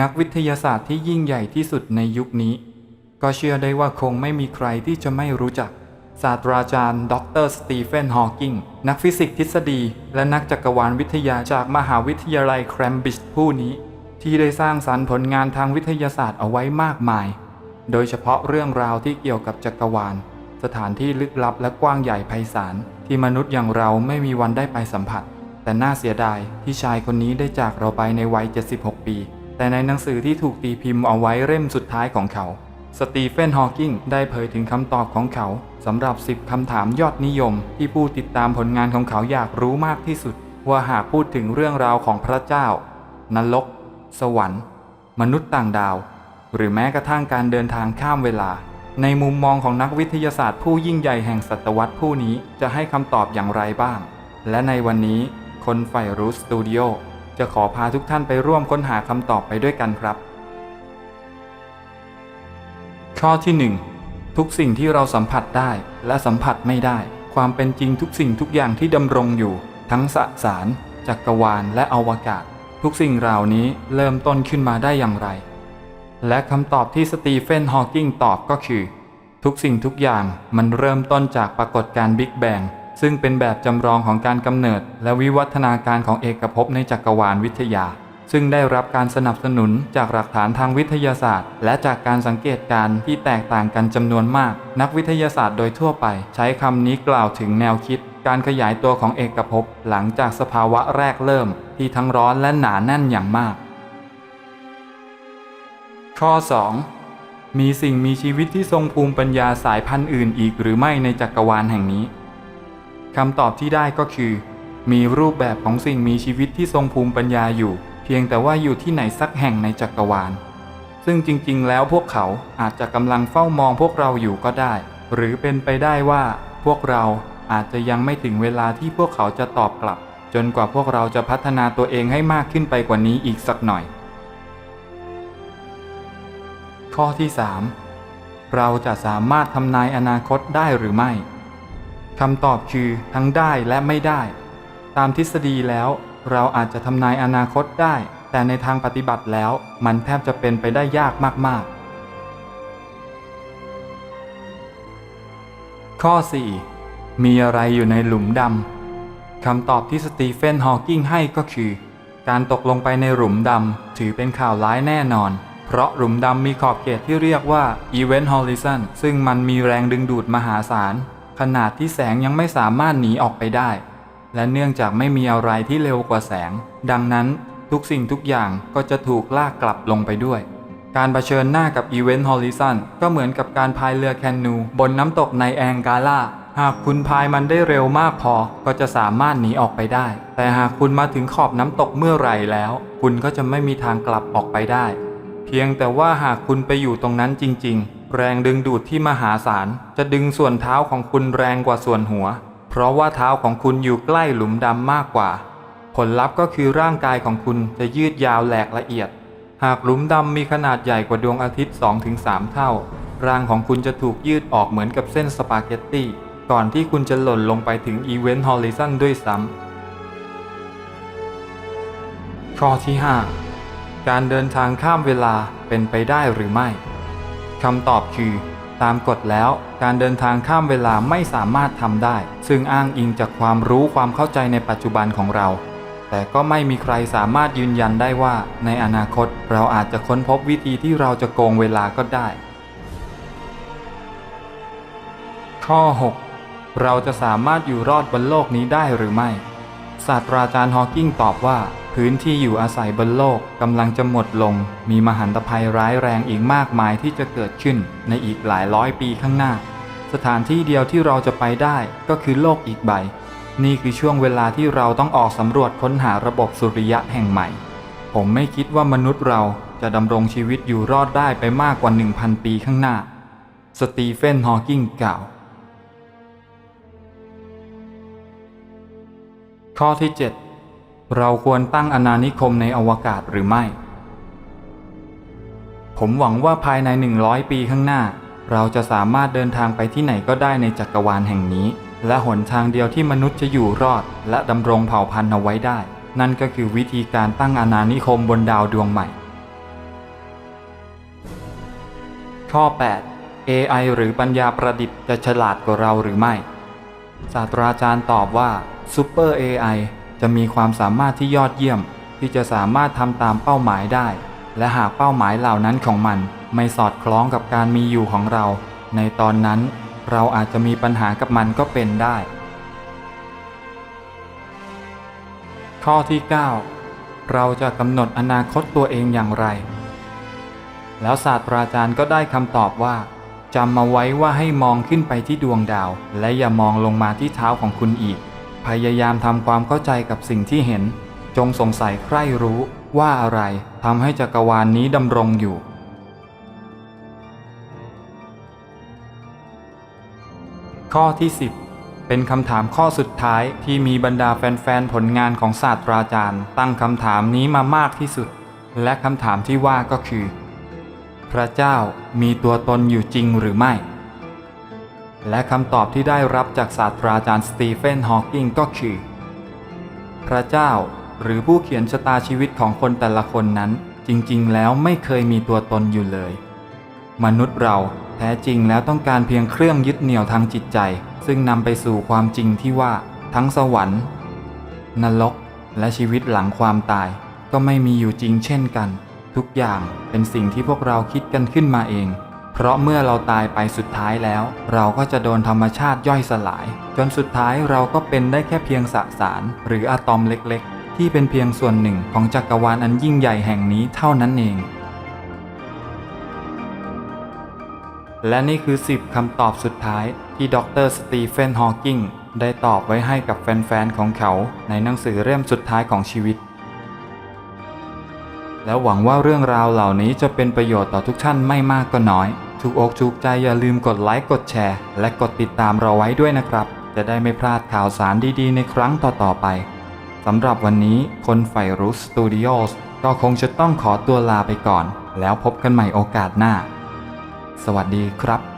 นักวิทยาศาสตร์ที่ยิ่งใหญ่ที่สุดในยุคนี้ ก็เชื่อได้ว่าคงไม่มีใครที่จะไม่รู้จัก ศาสตราจารย์ ดรสตีเฟน ฮอว์กิง นักฟิสิกส์ทฤษฎี และนักจักรวาลวิทยาจากมหาวิทยาลัยแคมบริดจ์ผู้นี้ ที่ได้สร้างสรรค์ผลงานทางวิทยาศาสตร์เอาไว้มากมาย โดยเฉพาะเรื่องราวที่เกี่ยวกับจักรวาล สถานที่ลึกลับและกว้างใหญ่ไพศาลที่มนุษย์อย่างเราไม่มีวันได้ไปสัมผัสแต่น่าเสียดายที่ชายคนนี้ได้จากเราไปในวัย 76 ปี แต่ในหนังสือที่ถูกตีพิมพ์เอาไว้เล่มสุดท้ายของเขา สตีเฟน ฮอว์กิงได้เผยถึงคำตอบของเขาสำหรับ 10 คำถามยอดนิยม ที่ผู้ติดตามผลงานของเขาอยากรู้มากที่สุด ว่าหากพูดถึงเรื่องราวของพระเจ้า นรก สวรรค์ มนุษย์ต่างดาว หรือแม้กระทั่งการเดินทางข้ามเวลา ในมุมมองของนักวิทยาศาสตร์ผู้ยิ่งใหญ่แห่งศตวรรษผู้นี้จะให้คำตอบอย่างไรบ้าง และในวันนี้คนใฝ่รู้สตูดิโอ จะขอพาทุกท่านไปร่วมค้นหาคำตอบไปด้วยกันครับ ข้อที่ 1 ทุกสิ่งที่เราสัมผัสได้และสัมผัสไม่ได้ ความเป็นจริงทุกสิ่งทุกอย่างที่ดำรงอยู่ ทั้งสสาร จักรวาลและอวกาศ ทุกสิ่งเหล่านี้เริ่มต้นขึ้นมาได้อย่างไร และคำตอบที่สตีเฟนฮอว์กิงตอบก็คือ ทุกสิ่งทุกอย่างมันเริ่มต้นจากปรากฏการณ์บิ๊กแบง ซึ่งเป็นแบบจำลองของการกำเนิด และวิวัฒนาการของเอกภพในจักรวาลวิทยา ซึ่งได้รับการสนับสนุนจากหลักฐานทางวิทยาศาสตร์ และจากการสังเกตการณ์ที่แตกต่างกันจำนวนมาก นักวิทยาศาสตร์โดยทั่วไป ใช้คำนี้กล่าวถึงแนวคิด การขยายตัวของเอกภพหลังจากสภาวะแรกเริ่ม ที่ทั้งร้อนและหนาแน่นอย่างมาก ข้อ 2 มีสิ่งมีชีวิตที่ทรงภูมิปัญญาสายพันธุ์อื่นอีกหรือไม่ในจักรวาลแห่งนี้ คำตอบที่ได้ก็คือ มีรูปแบบของสิ่งมีชีวิตที่ทรงภูมิปัญญาอยู่ เพียงแต่ว่าอยู่ที่ไหนสักแห่งในจักรวาล ซึ่งจริงๆ แล้วพวกเขาอาจจะกำลังเฝ้ามองพวกเราอยู่ก็ได้ หรือเป็นไปได้ว่า พวกเราอาจจะยังไม่ถึงเวลาที่พวกเขาจะตอบกลับ จนกว่าพวกเราจะพัฒนาตัวเองให้มากขึ้นไปกว่านี้อีกสักหน่อย ข้อที่ 3 เราจะสามารถทำนายอนาคตได้หรือไม่ คำตอบคือทั้งได้และไม่ได้ ตามทฤษฎีแล้วเราอาจจะทำนายอนาคตได้ แต่ในทางปฏิบัติแล้วมันแทบจะเป็นไปได้ยากมาก ๆ ข้อ 4 มีอะไรอยู่ในหลุมดำคำตอบที่สตีเฟนฮอว์กิงให้ก็คือ การตกลงไปในหลุมดำถือเป็นข่าวร้ายแน่นอน เพราะหลุมดำมีขอบเขตที่เรียกว่า Event Horizon ซึ่งมันมีแรงดึงดูดมหาศาล ขนาดที่แสงยังไม่สามารถหนีออกไปได้ และเนื่องจากไม่มีอะไรที่เร็วกว่าแสง ดังนั้นทุกสิ่งทุกอย่างก็จะถูกลากกลับลงไปด้วย การเผชิญหน้ากับ Event Horizon ก็เหมือนกับการพายเรือแคนู บนน้ำตกในแองกาลาหากคุณพายมันได้เร็วมากพอก็จะสามารถหนีออกไปได้ แต่หากคุณมาถึงขอบน้ำตกเมื่อไหร่แล้ว คุณก็จะไม่มีทางกลับออกไปได้ เพียงแต่ว่าหากคุณไปอยู่ตรงนั้นจริง ๆ แรงดึงดูดที่มหาศาลจะดึงส่วนเท้าของคุณแรงกว่าส่วนหัว เพราะว่าเท้าของคุณอยู่ใกล้หลุมดำมากกว่า ผลลัพธ์ก็คือร่างกายของคุณจะยืดยาวแหลกละเอียด หากหลุมดำมีขนาดใหญ่กว่าดวงอาทิตย์ 2-3 เท่า ร่างของคุณจะถูกยืดออกเหมือนกับเส้นสปาเกตตีก่อนที่คุณจะหล่นลงไปถึงอีเวนต์ฮอลลิซันด้วยซ้ำข้อที่ 5 การเดินทางข้ามเวลาเป็นไปได้หรือไม่ คำตอบคือ ตามกฎแล้วการเดินทางข้ามเวลาไม่สามารถทำได้ ซึ่งอ้างอิงจากความรู้ความเข้าใจในปัจจุบันของเรา แต่ก็ไม่มีใครสามารถยืนยันได้ว่า ในอนาคตเราอาจจะค้นพบวิธีที่เราจะโกงเวลาก็ได้ ข้อ 6 เราจะสามารถอยู่รอดบนโลกนี้ได้หรือไม่ ศาสตราจารย์ฮอว์กิงตอบว่าพื้นที่อยู่อาศัยบนโลกกำลังจะหมดลง มีมหันตภัยร้ายแรงอีกมากมายที่จะเกิดขึ้นในอีกหลายร้อยปีข้างหน้า สถานที่เดียวที่เราจะไปได้ก็คือโลกอีกใบ นี่คือช่วงเวลาที่เราต้องออกสำรวจค้นหาระบบสุริยะแห่งใหม่ ผมไม่คิดว่ามนุษย์เราจะดำรงชีวิตอยู่รอดได้ไปมากกว่า 1,000 ปีข้างหน้า สตีเฟน ฮอว์กิงกล่าว ข้อที่ 7 เราควรตั้งอาณานิคมในอวกาศหรือไม่ ผมหวังว่าภายใน 100 ปีข้างหน้า เราจะสามารถเดินทางไปที่ไหนก็ได้ในจักรวาลแห่งนี้ และหนทางเดียวที่มนุษย์จะอยู่รอด และดำรงเผ่าพันธุ์เอาไว้ได้ นั่นก็คือวิธีการตั้งอาณานิคมบนดาวดวงใหม่ ข้อ 8 AI หรือปัญญาประดิษฐ์จะฉลาดกว่าเราหรือไม่ ศาสตราจารย์ตอบว่า Super AI จะมีความสามารถที่ยอดเยี่ยม ที่จะสามารถทำตามเป้าหมายได้ และหากเป้าหมายเหล่านั้นของมัน ไม่สอดคล้องกับการมีอยู่ของเรา ในตอนนั้น เราอาจจะมีปัญหากับมันก็เป็นได้ ข้อที่ 9 เราจะกำหนดอนาคตตัวเองอย่างไร แล้วศาสตราจารย์ก็ได้คำตอบว่า จำมาไว้ว่าให้มองขึ้นไปที่ดวงดาว และอย่ามองลงมาที่เท้าของคุณอีก พยายามทำความเข้าใจกับสิ่งที่เห็น จงสงสัยใคร่รู้ว่าอะไรทำให้จักรวาลนนี้ดำรงอยู่ ข้อที่ 10 เป็นคำถามข้อสุดท้ายที่มีบรรดาแฟนๆ ผลงานของศาสตราจารย์ ตั้งคำถามนี้มามากที่สุด และคำถามที่ว่าก็คือ พระเจ้ามีตัวตนอยู่จริงหรือไม่ และคำตอบที่ได้รับจากศาสตราจารย์สตีเฟนฮอว์กิงก็คือ พระเจ้าหรือผู้เขียนชะตาชีวิตของคนแต่ละคนนั้น จริงๆ แล้วไม่เคยมีตัวตนอยู่เลย มนุษย์เราแท้จริงแล้วต้องการเพียงเครื่องยึดเหนี่ยวทางจิตใจ ซึ่งนำไปสู่ความจริงที่ว่า ทั้งสวรรค์ นรก และชีวิตหลังความตายก็ไม่มีอยู่จริงเช่นกัน ทุกอย่างเป็นสิ่งที่พวกเราคิดกันขึ้นมาเอง เพราะเมื่อเราตายไปสุดท้ายแล้ว เราก็จะโดนธรรมชาติย่อยสลาย จนสุดท้ายเราก็เป็นได้แค่เพียงสสาร หรืออะตอมเล็กๆ ที่เป็นเพียงส่วนหนึ่งของจักรวาลอันยิ่งใหญ่แห่งนี้เท่านั้นเอง และนี่คือ 10คำตอบสุดท้ายที่ดรสตีเฟนฮอว์กิงได้ตอบไว้ให้กับแฟนๆของเขาในหนังสือเล่มสุดท้ายของชีวิต แล้วหวังว่าเรื่องราวเหล่านี้จะเป็นประโยชน์ต่อทุกท่านไม่มากก็น้อย ถูกอกถูกใจอย่าลืมกดไลค์กดแชร์ และกดติดตามเราไว้ด้วยนะครับ จะได้ไม่พลาดข่าวสารดีๆ ในครั้งต่อๆไปสำหรับวันนี้คนไฝรู้สตูดิโอสก็คงจะต้องขอตัวลาไปก่อน แล้วพบกันใหม่โอกาสหน้า สวัสดีครับ